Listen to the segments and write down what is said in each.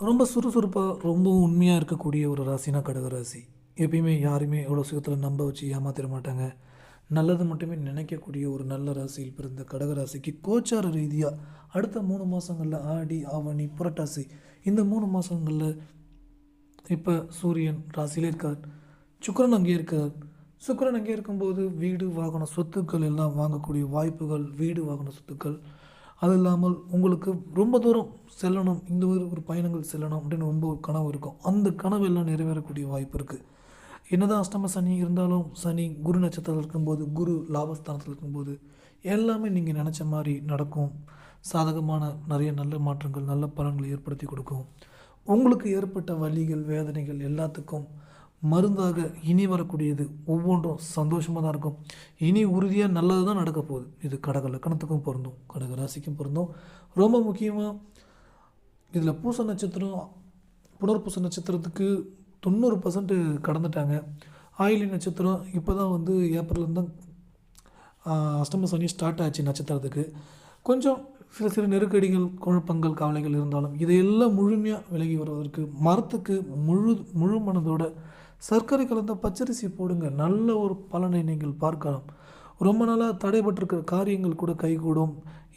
ரொம்ப சுறுசுறுப்பாக ரொம்ப உண்மையாக இருக்கக்கூடிய ஒரு ராசினா கடகராசி எப்பயுமே யாருமே எவ்வளோ சுகத்தில் நம்ப வச்சு ஏமாத்திட மாட்டாங்க. நல்லது மட்டுமே நினைக்கக்கூடிய ஒரு நல்ல ராசியில் பிறந்த கடகராசிக்கு கோச்சார ரீதியாக அடுத்த மூணு மாதங்களில் ஆடி ஆவணி புரட்டாசி. இந்த மூணு மாதங்களில் இப்போ சூரியன் ராசியிலே இருக்கார். சுக்கரன் அங்கே இருக்கார். சுக்கரன் அங்கே இருக்கும்போது வீடு வாகன சொத்துக்கள் எல்லாம் வாங்கக்கூடிய வாய்ப்புகள் வீடு வாகன சொத்துக்கள் அது இல்லாமல் உங்களுக்கு ரொம்ப தூரம் செல்லணும் இந்த ஒரு ஒரு பயணங்கள் செல்லணும் அப்படின்னு ரொம்ப ஒரு கனவு இருக்கும். அந்த கனவு எல்லாம் நிறைவேறக்கூடிய வாய்ப்பு இருக்குது என்னதான் அஷ்டம சனி இருந்தாலும் சனி குரு நட்சத்திரத்தில் இருக்கும்போது குரு லாபஸ்தானத்தில் இருக்கும்போது எல்லாமே நீங்கள் நினச்ச மாதிரி நடக்கும். சாதகமான நிறைய நல்ல மாற்றங்கள் நல்ல பலன்களை ஏற்படுத்தி கொடுக்கும். உங்களுக்கு ஏற்பட்ட வலிகள் வேதனைகள் எல்லாத்துக்கும் மருந்தாக இனி வரக்கூடியது ஒவ்வொன்றும் சந்தோஷமாக தான் இருக்கும். இனி உறுதியாக நல்லது தான் நடக்க போகுது. இது கடக லக்கணத்துக்கும் பொருந்தும். கடக ராசிக்கும் பொருந்தும். ரொம்ப முக்கியமாக இதில் பூச நட்சத்திரம் புனர்பூச நட்சத்திரத்துக்கு தொண்ணூறு பர்சன்ட் கடந்துட்டாங்க. ஆயிலி நட்சத்திரம் இப்போ தான் வந்து ஏப்ரல்லேருந்து தான் அஷ்டம சனி ஸ்டார்ட் ஆச்சு நட்சத்திரத்துக்கு. கொஞ்சம் சில சிறு நெருக்கடிகள் குழப்பங்கள் கவலைகள் இருந்தாலும் இதையெல்லாம் முழுமையாக விலகி வருவதற்கு மரத்துக்கு முழு முழு மனதோட சர்க்கரை கலந்த பச்சரிசி போடுங்க. நல்ல ஒரு பலனை நீங்கள் பார்க்கலாம். ரொம்ப நாளாக தடைபட்டிருக்கிற காரியங்கள் கூட கைகூடும்.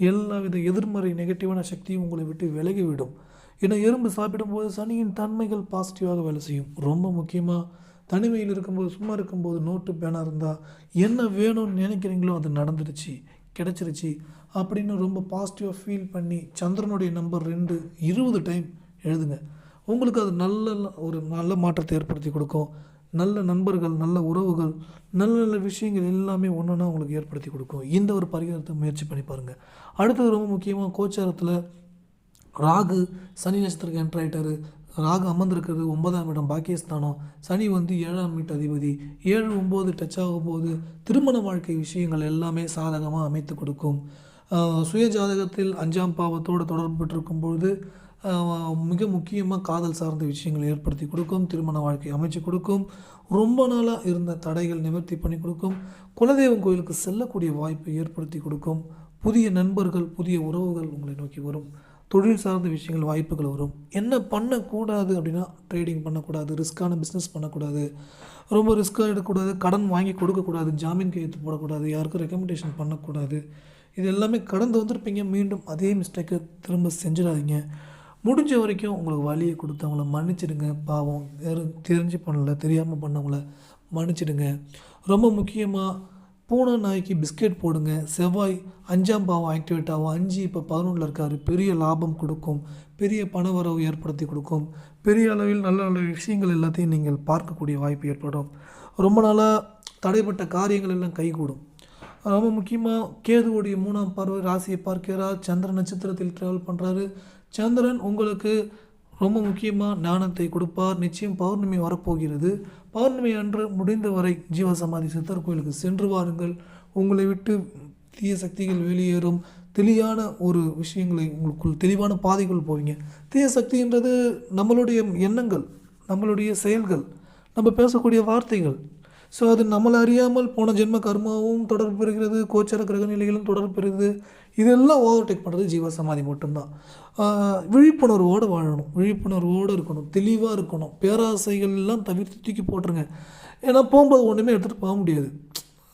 எல்லா வித எதிர்மறை நெகட்டிவான சக்தியும் உங்களை விட்டு விலகிவிடும். ஏன்னா எறும்பு சாப்பிடும்போது சனியின் தன்மைகள் பாசிட்டிவாக வேலை செய்யும். ரொம்ப முக்கியமாக தனிமையில் இருக்கும்போது சும்மா இருக்கும்போது நோட்டு பேனாக இருந்தால் என்ன வேணும்னு நினைக்கிறீங்களோ அது நடந்துடுச்சு. கிடச்சிருச்சு அப்படின்னு ரொம்ப பாசிட்டிவாக ஃபீல் பண்ணி சந்திரனுடைய நம்பர் ரெண்டு இருபது டைம் எழுதுங்க. உங்களுக்கு அது நல்ல ஒரு நல்ல மாற்றத்தை ஏற்படுத்தி கொடுக்கும். நல்ல நண்பர்கள் நல்ல உறவுகள் நல்ல நல்ல விஷயங்கள் எல்லாமே ஒன்றுனா உங்களுக்கு ஏற்படுத்தி கொடுக்கும். இந்த ஒரு பரிகாரத்தை முயற்சி பண்ணி பாருங்கள் அடுத்தது ரொம்ப முக்கியமாக கோச்சாரத்தில் ராகு சனி நட்சத்திரத்துக்கு என்ட்ரு ராகு அமர்ந்திருக்கிறது ஒன்பதாம் இடம் பாக்கியஸ்தானம். சனி வந்து ஏழாம் வீட்டு அதிபதி. ஏழு ஒம்பது டச் ஆகும்போது திருமண வாழ்க்கை விஷயங்கள் எல்லாமே சாதகமாக அமைத்து கொடுக்கும். சுய ஜாதகத்தில் அஞ்சாம் பாவத்தோடு தொடர்பு பெற்றிருக்கும் பொழுது மிக முக்கியமாக காதல் சார்ந்த விஷயங்களை ஏற்படுத்தி கொடுக்கும் திருமண வாழ்க்கை அமைச்சு கொடுக்கும் ரொம்ப நாளாக இருந்த தடைகள் நிவர்த்தி பண்ணி கொடுக்கும் குலதெய்வம் கோயிலுக்கு செல்லக்கூடிய வாய்ப்பை ஏற்படுத்தி கொடுக்கும். புதிய நண்பர்கள் புதிய உறவுகள் உங்களை நோக்கி வரும். தொழில் சார்ந்த விஷயங்கள் வாய்ப்புகள் வரும். என்ன பண்ணக்கூடாது அப்படின்னா ட்ரேடிங் பண்ணக்கூடாது ரிஸ்க்கான பிஸ்னஸ் பண்ணக்கூடாது. ரொம்ப ரிஸ்க்காக எடுக்கக்கூடாது கடன் வாங்கி கொடுக்கக்கூடாது ஜாமீன் கையெழுத்து போடக்கூடாது யாருக்கும் ரெக்கமெண்டேஷன் பண்ணக்கூடாது. இது எல்லாமே கடந்து வந்திருப்பீங்க. மீண்டும் அதே மிஸ்டேக்கை திரும்ப செஞ்சிடாதீங்க. முடிஞ்ச வரைக்கும் உங்களுக்கு வழியை கொடுத்தவங்கள மன்னிச்சிடுங்க. பாவம் தெரிஞ்சு பண்ணல தெரியாமல் பண்ணவங்கள மன்னிச்சிடுங்க. ரொம்ப முக்கியமாக பூனை நாய்க்கு பிஸ்கெட் போடுங்க. செவ்வாய் அஞ்சாம் பாவம் ஆக்டிவேட் ஆகும். அஞ்சு இப்போ பதினொன்றில் இருக்கார். பெரிய லாபம் கொடுக்கும். பெரிய பண வரவு ஏற்படுத்தி கொடுக்கும். பெரிய அளவில் நல்ல நல்ல விஷயங்கள் எல்லாத்தையும் நீங்கள் பார்க்கக்கூடிய வாய்ப்பு ஏற்படும். ரொம்ப நாளாக தடைப்பட்ட காரியங்கள் எல்லாம் கைகூடும். ரொம்ப முக்கியமாக கேதுவோடைய மூணாம் பார்வை ராசியை பார்க்கிறார்? சந்திரன் நட்சத்திரத்தில் ட்ராவல் பண்ணுறாரு சந்திரன் உங்களுக்கு ரொம்ப முக்கியமாக ஞானத்தை கொடுப்பார். நிச்சயம் பௌர்ணமி வரப்போகிறது. பௌர்ணமி அன்று முடிந்தவரை ஜீவசமாதி சித்தர் கோயிலுக்கு சென்று வாருங்கள். உங்களை விட்டு தீய சக்திகள் வெளியேறும். தெளிவான ஒரு விஷயங்களை உங்களுக்குள் தெளிவான பாதைக்குள் போவீங்க. தீய சக்தின்றது நம்மளுடைய எண்ணங்கள் நம்மளுடைய செயல்கள் நம்ம பேசக்கூடிய வார்த்தைகள் ஸோ அது நம்மளை அறியாமல் போன ஜென்ம கர்மாவும் தொடர்பு பெறுகிறது கோச்சர கிரக நிலைகளும் தொடர்பு பெறுகிறது. இதெல்லாம் ஓவர்டேக் பண்ணுறது ஜீவசமாதி மட்டும்தான். விழிப்புணர்வோடு வாழணும். விழிப்புணர்வோடு இருக்கணும். தெளிவாக இருக்கணும். பேராசைகள் எல்லாம் தவிர்த்து தூக்கி போட்டுருங்க. ஏன்னா போகும்போது ஒன்றுமே எடுத்துகிட்டு போக முடியாது.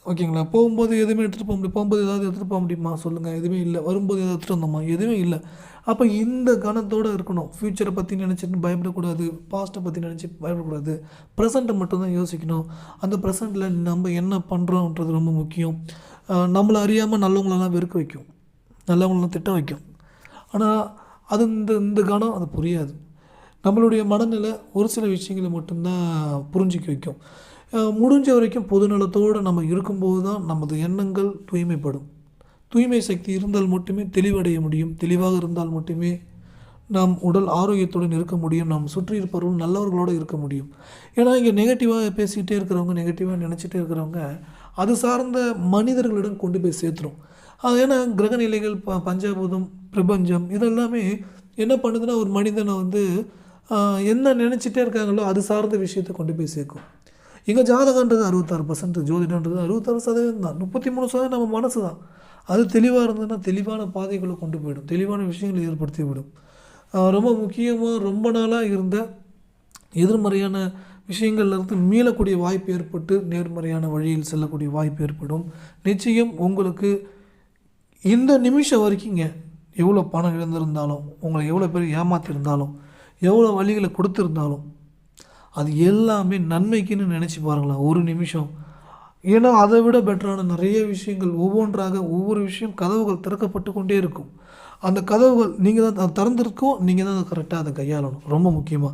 ஓகேங்களா? போகும்போது எதுவுமே எடுத்துகிட்டு போக முடியும் போகும்போது ஏதாவது எடுத்துகிட்டு போக முடியுமா? சொல்லுங்கள் எதுவுமே இல்லை. வரும்போது ஏதாவது எடுத்துகிட்டு வந்தோமா? எதுவுமே இல்லை. அப்போ இந்த கணத்தோடு இருக்கணும். ஃப்யூச்சரை பற்றி நினச்சிட்டு பயப்படக்கூடாது. பாஸ்ட்டை பற்றி நினச்சி பயப்படக்கூடாது. ப்ரெசண்ட்டை மட்டும்தான் யோசிக்கணும். அந்த ப்ரெசண்ட்டில் நம்ம என்ன பண்ணுறோன்றது ரொம்ப முக்கியம். நம்மளை அறியாமல் நல்லவங்களெல்லாம் வெறுக்க வைக்கும். நல்லவங்களெல்லாம் திட்ட வைக்கும். ஆனால் அது இந்த இந்த கணம் அது புரியாது. நம்மளுடைய மனநிலை ஒரு சில விஷயங்களை மட்டும்தான் புரிஞ்சிக்க வைக்கும். முடிஞ்ச வரைக்கும் பொதுநலத்தோடு நம்ம இருக்கும்போது தான் நமது எண்ணங்கள் தூய்மைப்படும். தூய்மை சக்தி இருந்தால் மட்டுமே தெளிவடைய முடியும். தெளிவாக இருந்தால் மட்டுமே நாம் உடல் ஆரோக்கியத்துடன் இருக்க முடியும். நாம் சுற்றி இருப்பவர்கள் நல்லவர்களோடு இருக்க முடியும். ஏன்னா இங்கே நெகட்டிவாக பேசிக்கிட்டே இருக்கிறவங்க நெகட்டிவாக நினச்சிட்டே இருக்கிறவங்க அது சார்ந்த மனிதர்களிடம் கொண்டு போய் சேர்த்துரும். அது ஏன்னா கிரகநிலைகள் ப பஞ்சபூதம் பிரபஞ்சம் இதெல்லாமே என்ன பண்ணுதுன்னா ஒரு மனிதனை வந்து என்ன நினச்சிட்டே இருக்காங்களோ அது சார்ந்த விஷயத்தை கொண்டு போய் சேர்க்கும். எங்கள் ஜாதகன்றது அறுபத்தாறு பர்சன்ட் ஜோதிடன்றது அறுபத்தாறு சதவீதம் தான். முப்பத்தி மூணு சதவீதம் நம்ம மனசு தான். அது தெளிவாக இருந்ததுன்னா தெளிவான பாதைகளை கொண்டு போயிடும். தெளிவான விஷயங்களை ஏற்படுத்தி விடும். ரொம்ப முக்கியமாக ரொம்ப நாளாக இருந்த எதிர்மறையான விஷயங்கள்லேருந்து மீளக்கூடிய வாய்ப்பு ஏற்பட்டு நேர்மறையான வழியில் செல்லக்கூடிய வாய்ப்பு ஏற்படும். நிச்சயம் உங்களுக்கு இந்த நிமிஷம் வரைக்குங்க எவ்வளோ பணம் இழந்திருந்தாலும் உங்களை எவ்வளோ பேர் ஏமாற்றிருந்தாலும் எவ்வளோ வழிகளை கொடுத்துருந்தாலும் அது எல்லாமே நன்மைக்குன்னு நினச்சி பாருங்களேன் ஒரு நிமிஷம். ஏன்னா அதை விட பெட்டரான நிறைய விஷயங்கள் ஒவ்வொன்றாக ஒவ்வொரு விஷயம் கதவுகள் திறக்கப்பட்டு கொண்டே இருக்கும். அந்த கதவுகள் நீங்கள் தான் அது திறந்திருக்கோ நீங்கள் தான் அதை கரெக்டாக அதை கையாளணும். ரொம்ப முக்கியமாக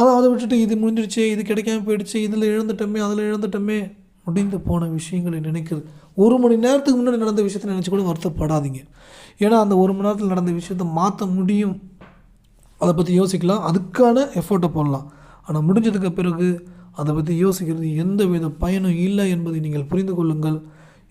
அதை அதை விட்டுட்டு இது முடிஞ்சிடுச்சே இது கிடைக்காம போயிடுச்சு இதில் இழந்துட்டோமே அதில் இழந்துட்டோமே முடிந்து போன விஷயங்களை நினைக்கிறது ஒரு மணி நேரத்துக்கு முன்னாடி நடந்த விஷயத்தை நினச்சி கூட வருத்தப்படாதீங்க. ஏன்னா அந்த ஒரு மணி நேரத்தில் நடந்த விஷயத்தை மாற்ற முடியும். அதை பற்றி யோசிக்கலாம். அதுக்கான எஃபோர்ட்டை போடலாம். ஆனால் முடிஞ்சதுக்கு பிறகு அதை பற்றி யோசிக்கிறது எந்த வித பயனும் இல்லை என்பதை நீங்கள் புரிந்து கொள்ளுங்கள்.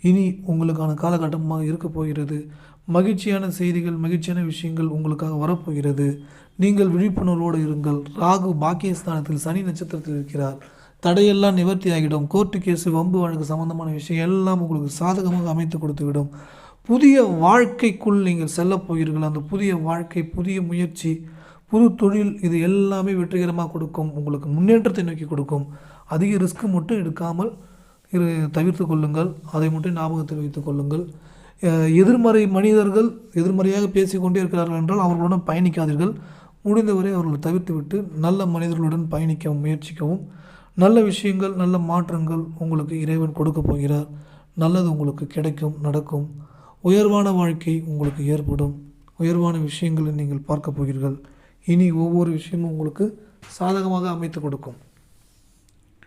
இனி உங்களுக்கான காலகட்டமாக இருக்கப் போகிறது. மகிழ்ச்சியான செய்திகள் மகிழ்ச்சியான விஷயங்கள் உங்களுக்காக வரப்போகிறது. நீங்கள் விழிப்புணர்வோடு இருங்கள். ராகு பாக்கியஸ்தானத்தில் சனி நட்சத்திரத்தில் இருக்கிறார். தடையெல்லாம் நிவர்த்தி ஆகிடும். கோர்ட்டு கேஸு வம்பு வழக்கு சம்பந்தமான விஷயம் எல்லாம் உங்களுக்கு சாதகமாக அமைத்து கொடுத்துவிடும். புதிய வாழ்க்கைக்குள் நீங்கள் செல்லப் போகிறீர்கள். அந்த புதிய வாழ்க்கை புதிய முயற்சி புது தொழில் இது எல்லாமே வெற்றிகரமாக கொடுக்கும் உங்களுக்கு முன்னேற்றத்தை நோக்கி கொடுக்கும். அதிக ரிஸ்க் மட்டும் எடுக்காமல் இரு தவிர்த்து கொள்ளுங்கள். அதை மட்டும் ஞாபகத்தில் வைத்துக் கொள்ளுங்கள். எதிர்மறை மனிதர்கள் எதிர்மறையாக பேசிக்கொண்டே இருக்கிறார்கள் என்றால் அவர்களுடன் பயணிக்காதீர்கள். முடிந்தவரை அவர்களை தவிர்த்துவிட்டு நல்ல மனிதர்களுடன் பயணிக்க முயற்சிக்கவும். நல்ல விஷயங்கள் நல்ல மாற்றங்கள் உங்களுக்கு இறைவன் கொடுக்க போகிறார். நல்லது உங்களுக்கு கிடைக்கும் நடக்கும். உயர்வான வாழ்க்கை உங்களுக்கு ஏற்படும். உயர்வான விஷயங்களை நீங்கள் பார்க்க போகிறீர்கள். இனி ஒவ்வொரு விஷயமும் உங்களுக்கு சாதகமாக அமைத்து கொடுக்கும்.